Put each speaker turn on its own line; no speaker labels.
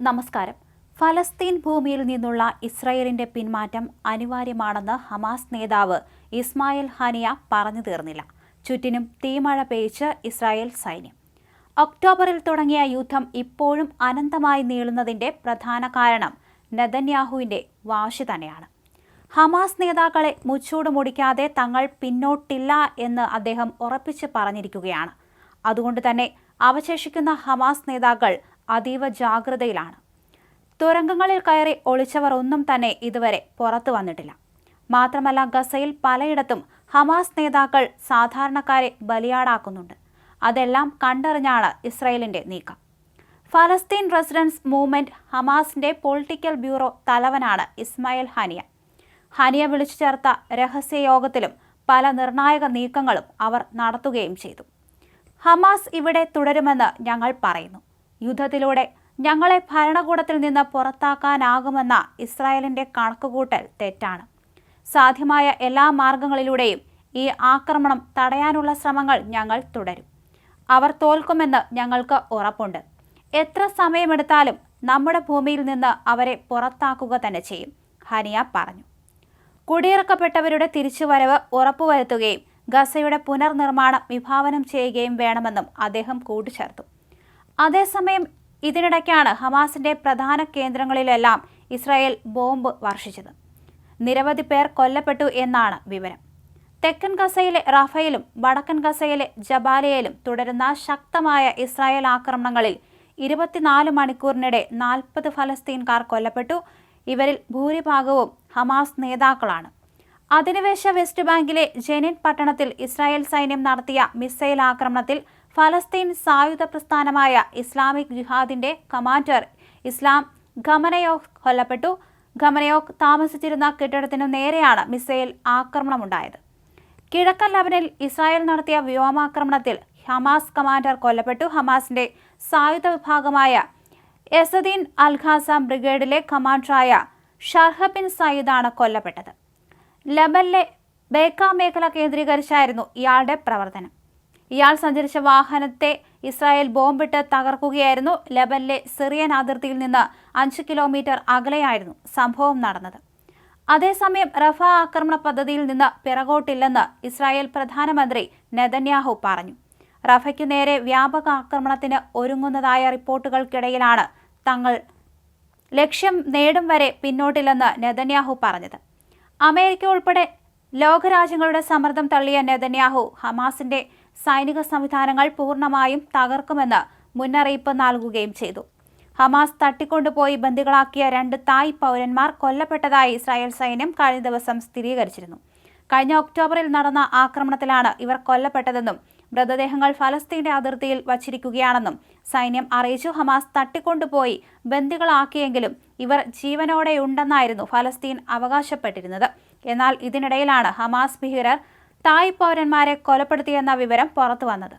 നമസ്കാരം. ഫലസ്തീൻ ഭൂമിയിൽ നിന്നുള്ള ഇസ്രായേലിന്റെ പിന്മാറ്റം അനിവാര്യമാണെന്ന് ഹമാസ് നേതാവ് ഇസ്മായിൽ ഹനിയ പറഞ്ഞു തീർന്നില്ല. ചുറ്റിനും തീമഴ പെയ്ച്ച് ഇസ്രായേൽ സൈന്യം. ഒക്ടോബറിൽ തുടങ്ങിയ യുദ്ധം ഇപ്പോഴും അനന്തമായി നീളുന്നതിന്റെ പ്രധാന കാരണം നെതന്യാഹുവിന്റെ വാശി തന്നെയാണ്. ഹമാസ് നേതാക്കളെ മുച്ചൂട് മുടിക്കാതെ തങ്ങൾ പിന്നോട്ടില്ല എന്ന് അദ്ദേഹം ഉറപ്പിച്ച് പറഞ്ഞിരിക്കുകയാണ്. അതുകൊണ്ട് തന്നെ അവശേഷിക്കുന്ന ഹമാസ് നേതാക്കൾ അതീവ ജാഗ്രതയിലാണ്. തുരങ്കങ്ങളിൽ കയറി ഒളിച്ചവർ ഒന്നും തന്നെ ഇതുവരെ പുറത്തു വന്നിട്ടില്ല. മാത്രമല്ല ഗസയിൽ പലയിടത്തും ഹമാസ് നേതാക്കൾ സാധാരണക്കാരെ ബലിയാടാക്കുന്നുണ്ട്. അതെല്ലാം കണ്ടറിഞ്ഞാണ് ഇസ്രയേലിന്റെ നീക്കം. ഫലസ്തീൻ റെസിഡൻസ് മൂവ്മെന്റ് ഹമാസിന്റെ പൊളിറ്റിക്കൽ ബ്യൂറോ തലവനാണ് ഇസ്മായിൽ ഹനിയ. ഹനിയ വിളിച്ചു ചേർത്ത രഹസ്യയോഗത്തിലും പല നിർണായക നീക്കങ്ങളും അവർ നടത്തുകയും ചെയ്തു. ഹമാസ് ഇവിടെ തുടരുമെന്ന് ഞങ്ങൾ പറയുന്നു. യുദ്ധത്തിലൂടെ ഞങ്ങളെ ഭരണകൂടത്തിൽ നിന്ന് പുറത്താക്കാനാകുമെന്ന ഇസ്രായേലിന്റെ കണക്കുകൂട്ടൽ തെറ്റാണ്. സാധ്യമായ എല്ലാ മാർഗങ്ങളിലൂടെയും ഈ ആക്രമണം തടയാനുള്ള ശ്രമങ്ങൾ ഞങ്ങൾ തുടരും. അവർ തോൽക്കുമെന്ന് ഞങ്ങൾക്ക് ഉറപ്പുണ്ട്. എത്ര സമയമെടുത്താലും നമ്മുടെ ഭൂമിയിൽ നിന്ന് അവരെ പുറത്താക്കുക തന്നെ ചെയ്യും ഹനിയ പറഞ്ഞു. കുടിയിറക്കപ്പെട്ടവരുടെ തിരിച്ചുവരവ് ഉറപ്പുവരുത്തുകയും ഗസയുടെ പുനർനിർമ്മാണം വിഭാവനം ചെയ്യുകയും വേണമെന്നും അദ്ദേഹം കൂട്ടിച്ചേർത്തു. അതേസമയം ഇതിനിടയ്ക്കാണ് ഹമാസിന്റെ പ്രധാന കേന്ദ്രങ്ങളിലെല്ലാം ഇസ്രായേൽ ബോംബ് വർഷിച്ചത്. നിരവധി പേർ കൊല്ലപ്പെട്ടു എന്നാണ് വിവരം. തെക്കൻ ഗസയിലെ റഫയിലും വടക്കൻ ഗസയിലെ ജബാലയിലും തുടരുന്ന ശക്തമായ ഇസ്രായേൽ ആക്രമണങ്ങളിൽ ഇരുപത്തിനാല് മണിക്കൂറിനിടെ നാൽപ്പത് ഫലസ്തീൻകാർ കൊല്ലപ്പെട്ടു. ഇവരിൽ ഭൂരിഭാഗവും ഹമാസ് നേതാക്കളാണ്. അധിനിവേശ വെസ്റ്റ് ബാങ്കിലെ ജെനിൻ പട്ടണത്തിൽ ഇസ്രായേൽ സൈന്യം നടത്തിയ മിസൈൽ ആക്രമണത്തിൽ ഫലസ്തീൻ സായുധ പ്രസ്ഥാനമായ ഇസ്ലാമിക് ജിഹാദിന്റെ കമാൻഡർ ഇസ്ലാം ഖമനയോഹ് കൊല്ലപ്പെട്ടു. ഖമനയോഹ് താമസിച്ചിരുന്ന കെട്ടിടത്തിനു നേരെയാണ് മിസൈൽ ആക്രമണമുണ്ടായത്. കിഴക്കൻ ലബനിൽ ഇസ്രായേൽ നടത്തിയ വ്യോമാക്രമണത്തിൽ ഹമാസ് കമാൻഡർ കൊല്ലപ്പെട്ടു. ഹമാസിന്റെ സായുധ വിഭാഗമായ എസദീൻ അൽഖാസാം ബ്രിഗേഡിലെ കമാൻഡറായ ഷർഹബിൻ സയ്യിദാണ് കൊല്ലപ്പെട്ടത്. ലബനിലെ ബേക്ക മേഖല കേന്ദ്രീകരിച്ചായിരുന്നു ഇയാളുടെ പ്രവർത്തനം. ഇയാൾ സഞ്ചരിച്ച വാഹനത്തെ ഇസ്രായേൽ ബോംബിട്ട് തകർക്കുകയായിരുന്നു ലബനിലെ സിറിയൻ അതിർത്തിയിൽ നിന്ന് അഞ്ച് കിലോമീറ്റർ അകലെയായിരുന്നു സംഭവം നടന്നത്. അതേസമയം റഫ ആക്രമണ പദ്ധതിയിൽ നിന്ന് പിറകോട്ടില്ലെന്ന് ഇസ്രായേൽ പ്രധാനമന്ത്രി നെതന്യാഹു പറഞ്ഞു. റഫയ്ക്ക് നേരെ വ്യാപക ആക്രമണത്തിന് ഒരുങ്ങുന്നതായ റിപ്പോർട്ടുകൾക്കിടയിലാണ് തങ്ങൾ ലക്ഷ്യം നേടും വരെ പിന്നോട്ടില്ലെന്ന് നെതന്യാഹു പറഞ്ഞത്. അമേരിക്ക ഉൾപ്പെടെ ലോകരാജ്യങ്ങളുടെ സമ്മർദ്ദം തള്ളിയ നെതന്യാഹു ഹമാസിന്റെ സൈനിക സംവിധാനങ്ങൾ പൂർണമായും തകർക്കുമെന്ന് മുന്നറിയിപ്പ് നൽകുകയും ചെയ്തു. ഹമാസ് തട്ടിക്കൊണ്ടുപോയി ബന്ദികളാക്കിയ രണ്ട് തായ് പൗരന്മാർ കൊല്ലപ്പെട്ടതായി ഇസ്രായേൽ സൈന്യം കഴിഞ്ഞ ദിവസം സ്ഥിരീകരിച്ചിരുന്നു. കഴിഞ്ഞ ഒക്ടോബറിൽ നടന്ന ആക്രമണത്തിലാണ് ഇവർ കൊല്ലപ്പെട്ടതെന്നും മൃതദേഹങ്ങൾ ഫലസ്തീന്റെ അതിർത്തിയിൽ വച്ചിരിക്കുകയാണെന്നും സൈന്യം അറിയിച്ചു. ഹമാസ് തട്ടിക്കൊണ്ടുപോയി ബന്ദികളാക്കിയെങ്കിലും ഇവർ ജീവനോടെയുണ്ടെന്നായിരുന്നു ഫലസ്തീൻ അവകാശപ്പെട്ടിരുന്നത്. എന്നാൽ ഇതിനിടയിലാണ് ഹമാസ് ഭീകരർ തായ് പൗരന്മാരെ കൊലപ്പെടുത്തിയെന്ന വിവരം പുറത്തുവന്നത്.